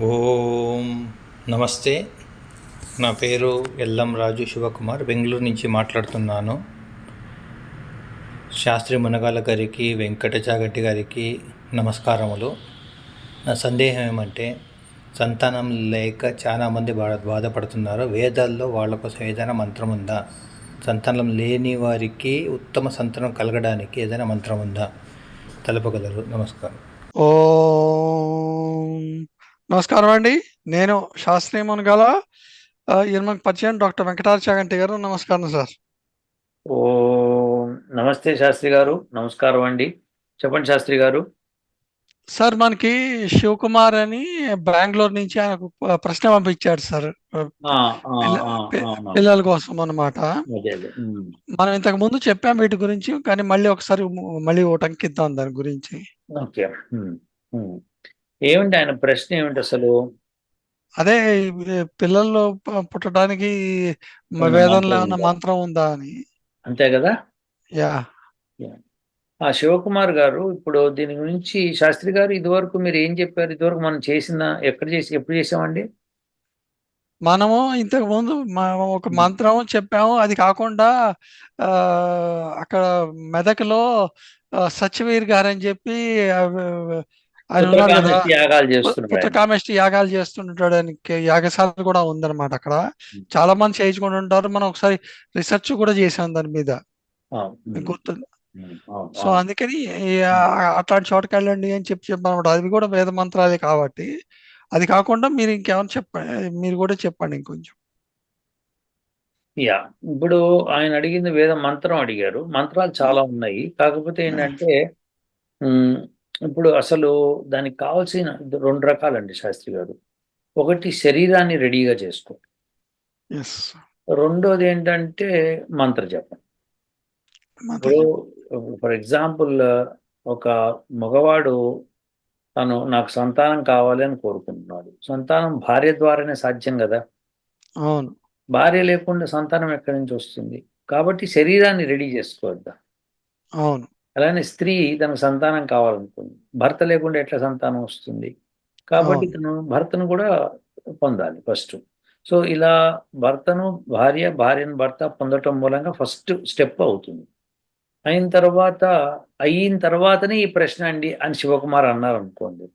ఓం నమస్తే. నా పేరు ఎల్లం రాజు శివకుమార్. బెంగళూరు నుంచి మాట్లాడుతున్నాను. శాస్త్రి మునగాల గారికి వెంకటచాగట్టి గారికి నమస్కారములు. నా సందేహం ఏమంటే సంతానం లేక చాలామంది బాధ బాధపడుతున్నారు. వేదాల్లో వాళ్ళ కోసం ఏదైనా మంత్రం ఉందా? సంతానం లేని వారికి ఉత్తమ సంతానం కలగడానికి ఏదైనా మంత్రం ఉందా? తెలపగలరు. నమస్కారం. ఓ నమస్కారం అండి. నేను శాస్త్రీయ మునగాల ఆ, ఇరవై పరిచయం డాక్టర్ వెంకటాచాగంటి గారు నమస్కారం సార్. ఓ నమస్తే శాస్త్రి గారు. నమస్కారం అండి. చెప్పండి శాస్త్రి గారు. సార్ మనకి శివకుమార్ అని బెంగళూరు నుంచి ఆయనకు ప్రశ్న పంపించాడు సార్. పిల్లల కోసం ఉమ్. మనం ఇంతకు ముందు చెప్పాం వీటి గురించి కానీ మళ్ళీ ఒకసారి మళ్ళీ ఒకటి అంకిద్దాం దాని గురించి. ఏమిటి ఆయన ప్రశ్న ఏమిటి అసలు? అదే ఈ పిల్లలు పు- పుట్టడానికి మ- ఉన్న వేదంలో మంత్రం ఏమన్నా ఉందా? మంత్రం ఉందా అని. అంతే కదా? యా. ఆ శివకుమార్ గారు ఇప్పుడు దీని గురించి శాస్త్రి గారు ఇదివరకు మీరు ఏం చెప్పారు? ఇదివరకు మనం చేసిన ఎక్కడ చేసి ఎప్పుడు చేసామండి? మనము ఇంతకు ముందు ఒక మంత్రం చెప్పాము. అది కాకుండా అక్కడ మెదక్లో సత్యవీర్ గారు అని చెప్పి ఆయన ఉన్నాడు కదా. ఉత్తరకామేష్టి యాగాలు. పుత్రకామేష్టి చేస్తుంటాడు ఆయనకి యాగశాల కూడా ఉందన్నమాట అక్కడ. చాలా మంది చేయించుకుంటూ ఉంటారు. మనం ఒకసారి రీసెర్చ్ కూడా చేసాం దాని మీద. అవును, సో. అందుకని అట్లాంటి చోటకి వెళ్ళండి అని చెప్పి చెప్పాను అవి కూడా వేద మంత్రాలే కాబట్టి. అది కాకుండా మీరు ఇంకేమైనా చెప్పండి మీరు కూడా చెప్పండి ఇంకొంచెం. యా. ఇప్పుడు ఆయన అడిగింది వేద మంత్రం అడిగారు. మంత్రాలు చాలా ఉన్నాయి. కాకపోతే ఏంటంటే ఇప్పుడు అసలు దానికి కావాల్సిన రెండు రకాలండి శాస్త్రి గారు. ఒకటి శరీరాన్ని రెడీగా చేసుకో. రెండోది ఏంటంటే మంత్ర జపం ఇప్పుడు ఫర్ ఎగ్జాంపుల్ ఒక మగవాడు తను నాకు సంతానం కావాలి అని కోరుకుంటున్నాడు. సంతానం భార్య ద్వారానే సాధ్యం కదా? అవును. భార్య లేకుండా సంతానం ఎక్కడి నుంచి వస్తుంది? కాబట్టి శరీరాన్ని రెడీ చేసుకోవద్దా? అవును. అలానే స్త్రీ తనకు సంతానం కావాలనుకుంది. భర్త లేకుండా ఎట్లా సంతానం వస్తుంది? కాబట్టి. తను భర్తను కూడా పొందాలి ఫస్ట్. సో ఇలా భర్తను భార్య భార్యను భర్త పొందటం మూలంగా ఫస్ట్ స్టెప్ అవుతుంది. అయిన తర్వాత అయిన తర్వాతనే ఈ ప్రశ్న అండి అని శివకుమార్ అన్నారు అనుకోండి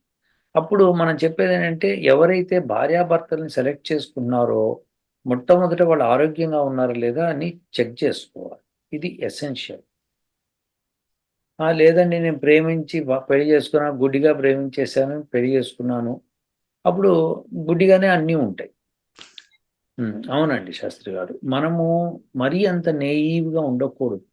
అప్పుడు మనం చెప్పేది ఏంటంటే ఎవరైతే భార్యాభర్తల్ని సెలెక్ట్ చేసుకున్నారో మొట్టమొదట వాళ్ళు ఆరోగ్యంగా ఉన్నారా లేదా అని చెక్ చేసుకోవాలి. ఇది ఎసెన్షియల్. లేదండి నేను ప్రేమించి పెళ్ళి చేసుకున్నా గుడ్డిగా ప్రేమించేసాను పెళ్ళి చేసుకున్నాను. అప్పుడు గుడ్డిగానే అన్నీ ఉంటాయి. అవునండి శాస్త్రి గారు. మనము మరీ అంత నేయివ్గా ఉండకూడదు.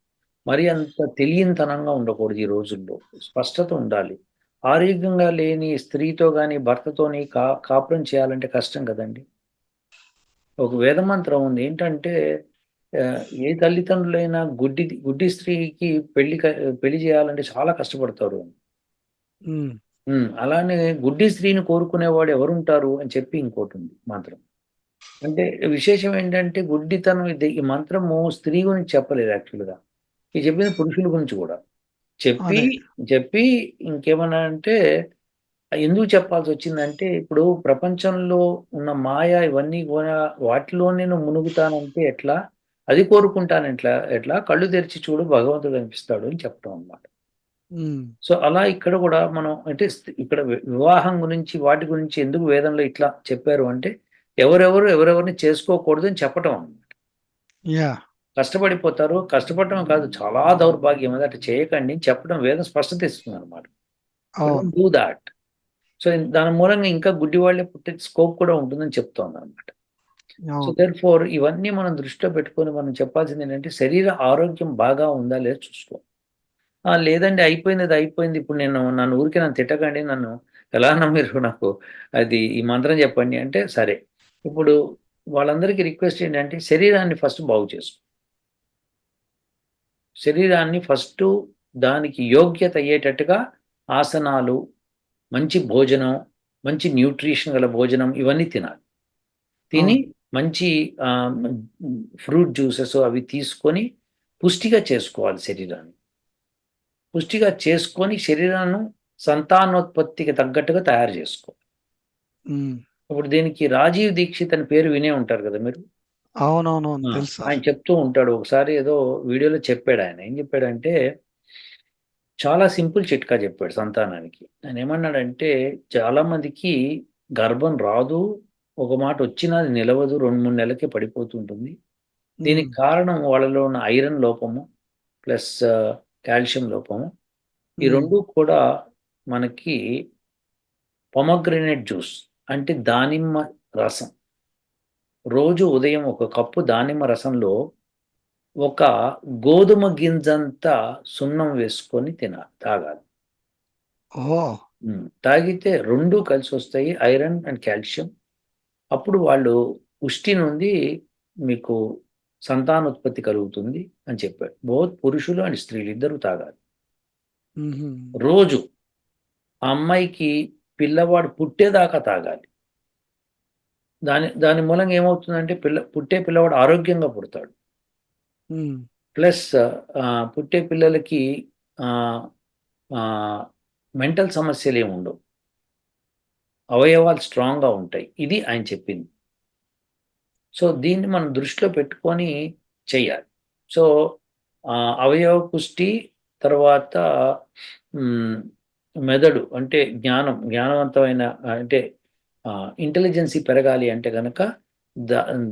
మరీ అంత తెలియనితనంగా ఉండకూడదు ఈ రోజుల్లో. స్పష్టత ఉండాలి. ఆరోగ్యంగా లేని స్త్రీతో కానీ భర్తతోని కా కాపురం చేయాలంటే కష్టం కదండి. ఒక వేదమంత్రం ఉంది. ఏంటంటే ఏ తల్లిదండ్రులైనా గుడ్డి గుడ్డి స్త్రీకి పెళ్ళి పెళ్ళి చేయాలంటే చాలా కష్టపడతారు. అలానే గుడ్డి స్త్రీని కోరుకునేవాడు ఎవరుంటారు అని చెప్పి ఇంకోటి ఉంది మంత్రం. అంటే విశేషం ఏంటంటే గుడ్డితనం ఇది ఈ మంత్రము స్త్రీ గురించి చెప్పలేదు యాక్చువల్గా. ఇది చెప్పింది పురుషుల గురించి కూడా. చెప్పి. చెప్పి ఇంకేమన్నా అంటే ఎందుకు చెప్పాల్సి వచ్చిందంటే ఇప్పుడు ప్రపంచంలో ఉన్న మాయ ఇవన్నీ కూడా వాటిలో నేను మునుగుతానంటే ఎట్లా? అది కోరుకుంటాను ఎట్లా ఎట్లా? కళ్ళు తెరిచి చూడు భగవంతుడు అనిపిస్తాడు అని చెప్పడం అన్నమాట. ఉమ్, సో అలా ఇక్కడ కూడా మనం అంటే ఇక్కడ వివాహం గురించి వాటి గురించి ఎందుకు వేదంలో ఇట్లా చెప్పారు అంటే ఎవరెవరు ఎవరెవరిని చేసుకోకూడదు అని చెప్పటం అన్నమాట. యా. కష్టపడిపోతారు కష్టపడటం కాదు చాలా దౌర్భాగ్యం. అది అట్లా చేయకండి చెప్పడం వేదం స్పష్టత ఇస్తుంది అనమాట డూ దాట్. సో దాని మూలంగా ఇంకా గుడ్డి వాళ్ళే పుట్టే స్కోప్ కూడా ఉంటుందని చెప్తోంది అనమాట సో దర్ ఫోర్ ఇవన్నీ మనం దృష్టిలో పెట్టుకొని మనం చెప్పాల్సింది ఏంటంటే శరీర ఆరోగ్యం బాగా ఉందా లేదా చూసుకో. లేదండి అయిపోయింది అది అయిపోయింది. ఇప్పుడు నేను నన్ను ఊరికి నన్ను తిట్టకండి నన్ను ఎలానో మీరు నాకు? అది ఈ మంత్రం చెప్పండి అంటే సరే. ఇప్పుడు వాళ్ళందరికీ రిక్వెస్ట్ ఏంటంటే శరీరాన్ని ఫస్ట్ బాగు చేసుకో. శరీరాన్ని ఫస్ట్ దానికి యోగ్యత అయ్యేటట్టుగా ఆసనాలు మంచి భోజనం మంచి న్యూట్రిషన్ గల భోజనం ఇవన్నీ తినాలి. తిని మంచి ఫ్రూట్ జ్యూసెస్ అవి తీసుకొని పుష్టిగా చేసుకోవాలి శరీరాన్ని. పుష్టిగా చేసుకొని శరీరాన్ని సంతానోత్పత్తికి తగ్గట్టుగా తయారు చేసుకోవాలి. ఇప్పుడు దీనికి రాజీవ్ దీక్షిత్ అని పేరు వినే ఉంటారు కదా మీరు? సార్ ఆయన చెప్తూ ఉంటాడు. ఒకసారి ఏదో వీడియోలో చెప్పాడు ఆయన. ఏం చెప్పాడంటే చాలా సింపుల్ చిట్కా చెప్పాడు సంతానానికి. ఆయన ఏమన్నాడంటే చాలా మందికి గర్భం రాదు ఒక మాట వచ్చినా అది నిలవదు రెండు మూడు నెలలకే పడిపోతుంటుంది. దీనికి కారణం వాళ్ళలో ఉన్న ఐరన్ లోపము ప్లస్ కాల్షియం లోపము. ఈ రెండు కూడా మనకి పొమగ్రనేట్ జ్యూస్ అంటే దానిమ్మ రసం. రోజు ఉదయం ఒక కప్పు దానిమ్మ రసంలో ఒక గోధుమ గింజంతా సున్నం వేసుకొని తినాలి తాగాలి. తాగితే రెండు కలిసి వస్తాయి ఐరన్ అండ్ కాల్షియం. అప్పుడు వాళ్ళు పుష్టి నుండి మీకు సంతానోత్పత్తి కలుగుతుంది అని చెప్పాడు బోత్ పురుషులు అండ్ స్త్రీలు ఇద్దరు తాగాలి. రోజు ఆ అమ్మాయికి పిల్లవాడు పుట్టేదాకా తాగాలి. దాని దాని మూలంగా ఏమవుతుందంటే పిల్ల పుట్టే పిల్లవాడు ఆరోగ్యంగా పుడతాడు. ప్లస్ పుట్టే పిల్లలకి మెంటల్ సమస్యలు ఏమి ఉండవు. అవయవాలు స్ట్రాంగ్గా ఉంటాయి. ఇది ఆయన చెప్పింది. సో దీన్ని మనం దృష్టిలో పెట్టుకొని చేయాలి. సో అవయవ పుష్టి తర్వాత మెదడు అంటే జ్ఞానం జ్ఞానవంతమైన అంటే ఇంటెలిజెన్సీ పెరగాలి అంటే కనుక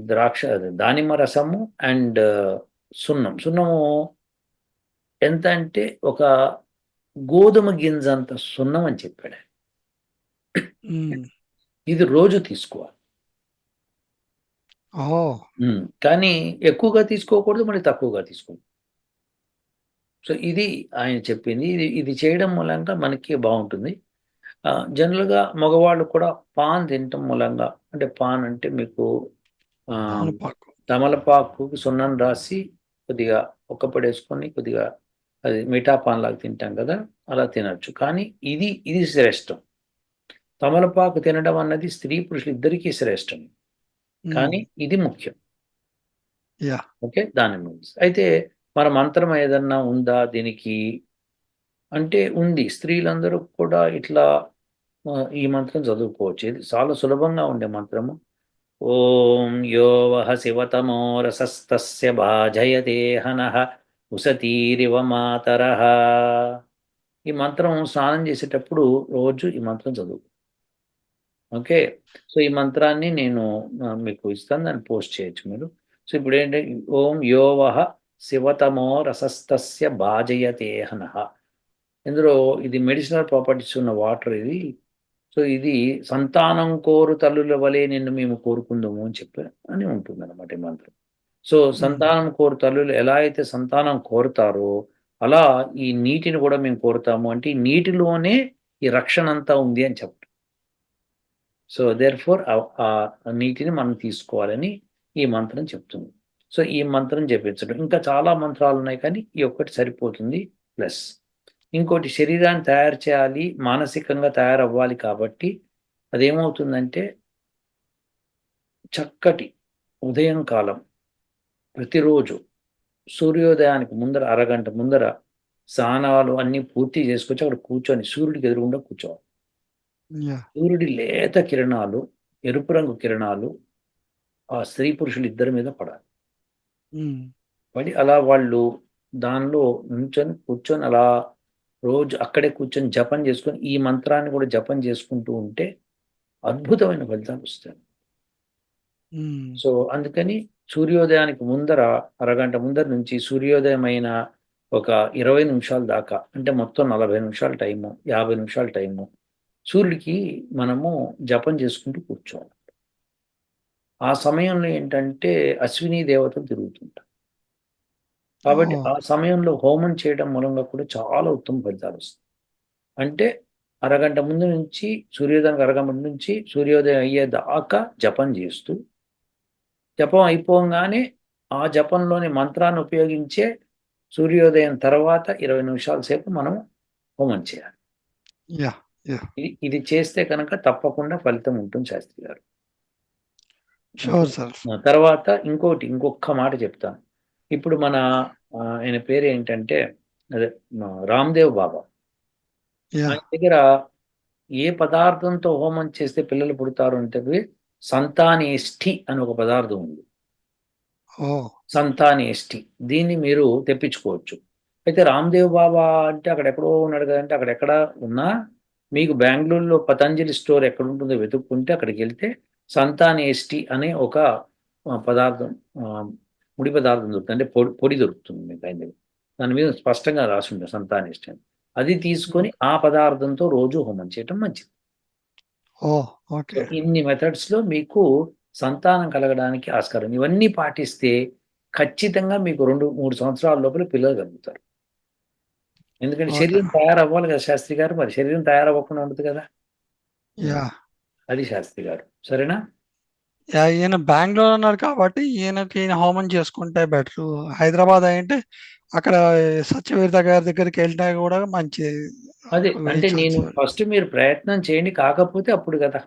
ద్రాక్ష దానిమ్మ రసము అండ్ సున్నం. సున్నము ఎంత అంటే ఒక గోధుమ గింజ అంత సున్నం అని చెప్పాడు ఇది రోజు తీసుకోవాలి. కానీ ఎక్కువగా తీసుకోకూడదు మళ్ళీ తక్కువగా తీసుకోకూడదు. సో ఇది ఆయన చెప్పింది. ఇది ఇది చేయడం మూలంగా మనకి బాగుంటుంది. ఆ, జనరల్గా మగవాళ్ళు కూడా పాన్ తినటం మూలంగా అంటే పాన్ అంటే మీకు తమలపాకు. సున్నం రాసి కొద్దిగా ఒక్క పడేసుకొని కొద్దిగా అది మిఠా పాన్ లాగా తింటాం కదా అలా తినచ్చు. కానీ ఇది ఇది శ్రేష్టం. తమలపాకు తినడం అన్నది స్త్రీ పురుషులు ఇద్దరికీ శ్రేష్టం కానీ ఇది ముఖ్యం. యా. ఓకే దాని మీన్స్. అయితే మన మంత్రం ఏదన్నా ఉందా దీనికి? అంటే ఉంది. స్త్రీలందరూ కూడా ఇట్లా ఈ మంత్రం చదువుకోవచ్చు. ఇది చాలా సులభంగా ఉండే మంత్రము. ఓం యో వహ శివతమో రసస్తస్య భాజయతే హనః ఉసతీరివ మాతరః. ఈ మంత్రం స్నానం చేసేటప్పుడు రోజు ఈ మంత్రం చదువు ఓకే. సో ఈ మంత్రాన్ని నేను మీకు ఇస్తాను దాన్ని పోస్ట్ చేయొచ్చు మీరు. సో ఇప్పుడు ఏంటంటే ఓం యో వహ శివతమో రసస్తస్య భాజయతే హనః ఇందులో ఇది మెడిసినల్ ప్రాపర్టీస్ ఉన్న వాటర్ ఇది. సో ఇది సంతానం కోరు తల్లుల వలె నిన్ను మేము కోరుకుందాము అని చెప్పి అని ఉంటుంది అనమాట ఈ మంత్రం. సో సంతానం కోరు తల్లులు ఎలా అయితే సంతానం కోరుతారో అలా ఈ నీటిని కూడా మేము కోరుతాము. అంటే ఈ నీటిలోనే ఈ రక్షణ అంతా ఉంది అని చెప్పడం సో దేర్ ఫోర్ ఆ నీటిని మనం తీసుకోవాలని ఈ మంత్రం చెప్తుంది. సో ఈ మంత్రం చెప్పించడం ఇంకా చాలా మంత్రాలు ఉన్నాయి కానీ ఈ ఒక్కటి సరిపోతుంది ప్లస్. ఇంకోటి శరీరాన్ని తయారు చేయాలి మానసికంగా తయారవ్వాలి కాబట్టి అదేమవుతుందంటే చక్కటి ఉదయం కాలం ప్రతిరోజు సూర్యోదయానికి ముందర అరగంట ముందర స్నానాలు అన్నీ పూర్తి చేసుకొచ్చి అక్కడ కూర్చొని సూర్యుడికి ఎదురుగుండా కూర్చోవాలి. సూర్యుడి లేత కిరణాలు ఎరుపు రంగు కిరణాలు ఆ స్త్రీ పురుషులు ఇద్దరి మీద పడాలి. పడి అలా వాళ్ళు దానిలో నుంచొని కూర్చొని అలా రోజు అక్కడే కూర్చొని జపం చేసుకొని ఈ మంత్రాన్ని కూడా జపం చేసుకుంటూ ఉంటే అద్భుతమైన ఫలితాలు వస్తాయి. ఉమ్, సో అందుకని సూర్యోదయానికి ముందర అరగంట ముందర నుంచి సూర్యోదయం అయిన ఒక ఇరవై నిమిషాల దాకా అంటే మొత్తం నలభై నిమిషాల టైము యాభై నిమిషాల టైము సూర్యుడికి మనము జపం చేసుకుంటూ కూర్చోవాలి. ఆ సమయంలో ఏంటంటే అశ్విని దేవతలు తిరుగుతుంటారు కాబట్టి. ఆ సమయంలో హోమం చేయడం మూలంగా కూడా చాలా ఉత్తమ ఫలితాలు వస్తాయి. అంటే అరగంట ముందు నుంచి సూర్యోదయానికి అరగంట నుంచి సూర్యోదయం అయ్యేదాకా జపం చేస్తూ జపం అయిపోగానే ఆ జపంలోని మంత్రాన్ని ఉపయోగించే సూర్యోదయం తర్వాత ఇరవై నిమిషాల సేపు మనం హోమం చేయాలి. యా. ఇది చేస్తే కనుక తప్పకుండా ఫలితం ఉంటుంది శాస్త్రి గారు. షూర్ సార్ ఆ తర్వాత ఇంకోటి ఇంకొక మాట చెప్తాను ఇప్పుడు మన ఆయన పేరు ఏంటంటే అదే రామ్దేవ్ బాబా. ఆయన దగ్గర ఏ పదార్థంతో హోమం చేస్తే పిల్లలు పుడతారు అంటే సంతానేష్ఠి అని ఒక పదార్థం ఉంది. సంతానేష్ఠి దీన్ని మీరు తెప్పించుకోవచ్చు. అయితే రామ్దేవ్ బాబా అంటే అక్కడ ఎక్కడో ఉన్నాడు కదంటే అక్కడ ఎక్కడ ఉన్నా మీకు బెంగళూరులో పతంజలి స్టోర్ ఎక్కడ ఉంటుందో వెతుక్కుంటే అక్కడికి వెళ్తే సంతానేష్ఠి అనే ఒక పదార్థం ముడి పదార్థం దొరుకుతుంది. అంటే పొడి పొడి దొరుకుతుంది మీకు ఆయన దగ్గర. దాని మీద స్పష్టంగా రాసి ఉంటుంది సంతానేష్ఠి అని. అది తీసుకొని ఆ పదార్థంతో రోజు హోమం చేయటం మంచిది. ఇన్ని మెథడ్స్లో మీకు సంతానం కలగడానికి ఆస్కారం. ఇవన్నీ పాటిస్తే ఖచ్చితంగా మీకు రెండు మూడు సంవత్సరాల లోపల పిల్లలు కలుగుతారు. ఎందుకంటే. శరీరం తయారవ్వాలి కదా శాస్త్రి గారు మరి శరీరం తయారవ్వకుండా ఉండదు కదా? యా. అది శాస్త్రి గారు. సరేనా? యా ఈయన బెంగళూరు అన్నారు కాబట్టి ఈయనకి ఈయన హోమం చేసుకుంటే బెటర్. హైదరాబాద్ అయింటే అక్కడ సత్యవీరత గారి దగ్గరికి వెళ్ళినా కూడా మంచి అదే అంటే నేను ఫస్ట్ మీరు ప్రయత్నం చేయండి కాకపోతే అప్పుడు కదా.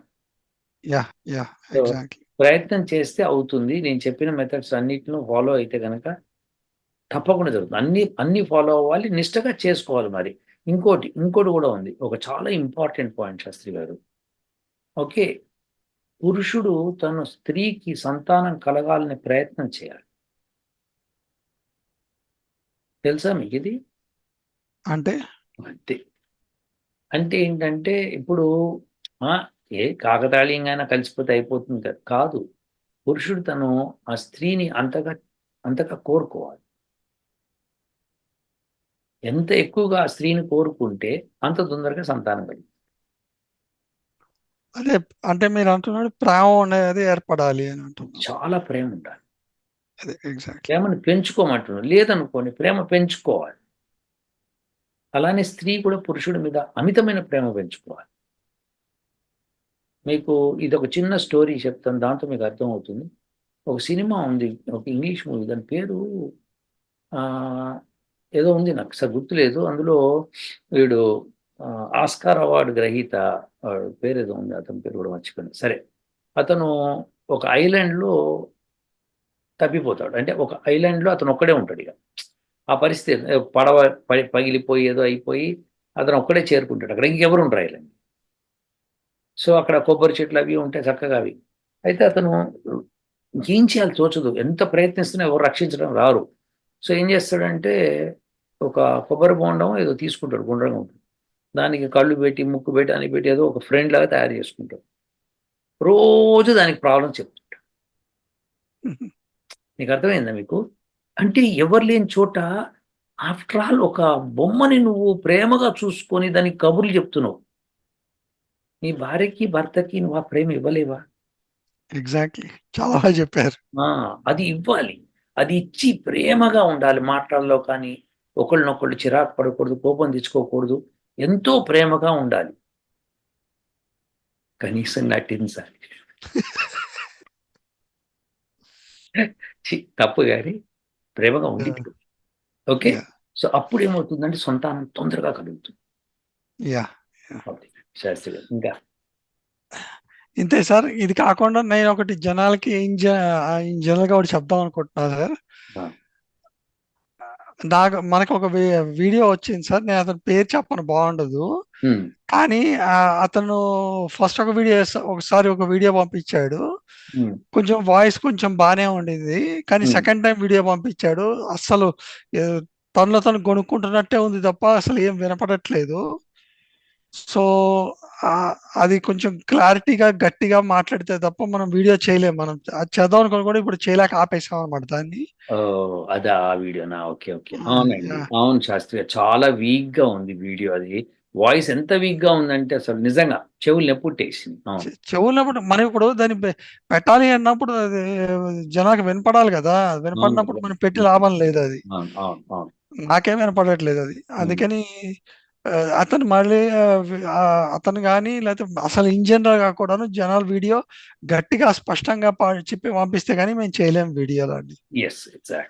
Ya ya exactly. ప్రయత్నం చేస్తే అవుతుంది. నేను చెప్పిన మెథడ్స్ అన్నిటిలో ఫాలో అయితే కనుక తప్పకుండా జరుగుతుంది. అన్ని అన్ని ఫాలో అవ్వాలి నిష్టగా చేసుకోవాలి మరి. ఇంకోటి ఇంకోటి కూడా ఉంది. ఒక చాలా ఇంపార్టెంట్ పాయింట్ శాస్త్రి గారు. ఓకే పురుషుడు తన స్త్రీకి సంతానం కలగాలనే ప్రయత్నం చేయాలి. తెలుసా మీకు ఇది? అంటే? అంతే. అంటే ఏంటంటే ఇప్పుడు ఆ, ఏ కాకతాళీయంగా కలిసిపోతే అయిపోతుంది కాదు పురుషుడు తను ఆ స్త్రీని అంతగా అంతగా కోరుకోవాలి. ఎంత ఎక్కువగా ఆ స్త్రీని కోరుకుంటే అంత తొందరగా సంతానం కలుగుతుంది. అదే అంటే మీరు అంటున్నాడు ప్రేమ అనేది ఏర్పడాలి అని అంటున్నారు. చాలా ప్రేమ ఉండాలి. అదే ప్రేమను పెంచుకోమంటున్నాడు. లేదనుకోండి ప్రేమ పెంచుకోవాలి. అలానే స్త్రీ కూడా పురుషుడి మీద అమితమైన ప్రేమ పెంచుకోవాలి. మీకు ఇది ఒక చిన్న స్టోరీ చెప్తాను దాంతో మీకు అర్థమవుతుంది. ఒక సినిమా ఉంది ఒక ఇంగ్లీష్ మూవీ దాని పేరు ఆ, ఏదో ఉంది నాకు సార్ గుర్తులేదు. అందులో వీడు ఆస్కార్ అవార్డు గ్రహీత వాడు పేరు ఏదో ఉంది అతని పేరు కూడా మర్చిపోయింది సరే అతను ఒక ఐలాండ్లో తప్పిపోతాడు. అంటే ఒక ఐలాండ్లో అతను ఒక్కడే ఉంటాడు ఇక. ఆ పరిస్థితి పడవ పగిలిపోయి ఏదో అయిపోయి అతను ఒక్కడే చేరుకుంటాడు. అక్కడ ఇంకెవరు ఉండరు ఐలాండ్ సో అక్కడ కొబ్బరి చెట్లు అవి ఉంటాయి చక్కగా అవి. అయితే అతను ఏం చేయాలి తోచదు. ఎంత ప్రయత్నిస్తున్నా ఎవరు రక్షించడం రారు. సో ఏం చేస్తాడంటే ఒక కొబ్బరి బోండం ఏదో తీసుకుంటాడు గుండ్రంగా ఉంటుంది. దానికి కళ్ళు పెట్టి ముక్కు పెట్టి అని పెట్టి ఏదో ఒక ఫ్రెండ్ లాగా తయారు చేసుకుంటాడు. రోజు దానికి ప్రాబ్లం చెప్తుంటాడు. నీకు అర్థమైందా మీకు? అంటే ఎవరు లేని చోట ఆఫ్టర్ ఆల్ ఒక బొమ్మని నువ్వు ప్రేమగా చూసుకొని దానికి కబుర్లు చెప్తున్నావు. నీ భార్యకి భర్తకి నువ్వు ఆ ప్రేమ ఇవ్వలేవా? ఎగ్జాక్ట్లీ చాలా బాగా చెప్పారు. అది ఇవ్వాలి. అది ఇచ్చి ప్రేమగా ఉండాలి. మాటల్లో కానీ ఒకళ్ళనొకళ్ళు చిరాకు పడకూడదు కోపం తెచ్చుకోకూడదు. ఎంతో ప్రేమగా ఉండాలి. కనీసం నటించాలి తప్పు కానీ ప్రేమగా ఉండి Yeah. ఓకే. సో అప్పుడు ఏమవుతుందంటే సంతానం తొందరగా కలుగుతుంది. యా. శాస్త్రి ఇంకా? ఇంతే సార్. ఇది కాకుండా నేను ఒకటి జనాలకి ఇన్ జనరల్గా ఒకటి చెప్దాం అనుకుంటున్నా సార్. నాకు మనకు ఒక వీడియో వచ్చింది సార్. నేను అతని పేరు చెప్పను బాగుండదు. కానీ అతను ఫస్ట్ ఒక వీడియో ఒకసారి ఒక వీడియో పంపించాడు. కొంచెం వాయిస్ కొంచెం బాగానే ఉండింది. కానీ. సెకండ్ టైం వీడియో పంపించాడు. అస్సలు తనలో తను గొనుక్కుంటున్నట్టే ఉంది తప్ప అసలు ఏం వినపడట్లేదు. సో అది కొంచెం క్లారిటీగా గట్టిగా మాట్లాడితే తప్ప మనం వీడియో చేయలేం. మనం అది చేద్దాం అనుకుని కూడా ఇప్పుడు చేయలేక ఆపేసాం అనమాట దాన్ని. అదా ఆ వీడియోనా ఓకే ఓకే. అవునండి. అవును శాస్త్రి చాలా వీక్గా ఉంది వీడియో అది. వాయిస్ ఎంత వీక్గా ఉందంటే అసలు నిజంగా చెవులు నెప్పుట్టేసింది అవును. చె- చెవులప్పుడు మనం ఇప్పుడు దాన్ని పెట్టాలి అన్నప్పుడు అది జనాలకు వినపడాలి కదా. వినపడినప్పుడు మనం పెట్టి లాభం లేదు అది. నాకేం వినపడట్లేదు అది. అందుకని అతను మళ్ళీ అతను కానీ లేకపోతే అసలు ఇన్ జనరల్గా కూడాను జనాలు వీడియో గట్టిగా స్పష్టంగా చెప్పి పంపిస్తే కానీ మేము చేయలేం వీడియోలు అండి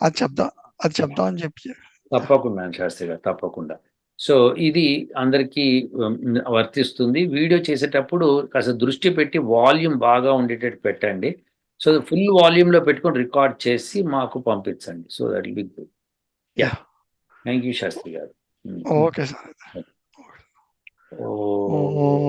అది చెప్దాం అది చెప్దాం అని చెప్పి తప్పకుండా శాస్త్రి గారు తప్పకుండా. సో ఇది అందరికీ వర్తిస్తుంది. వీడియో చేసేటప్పుడు కాస్త దృష్టి పెట్టి వాల్యూమ్ బాగా ఉండేటట్టు పెట్టండి. సో ఫుల్ వాల్యూమ్లో పెట్టుకొని రికార్డ్ చేసి మాకు పంపించండి. So that be good ya thank you Shastri garu. Um. Okay sir oh oh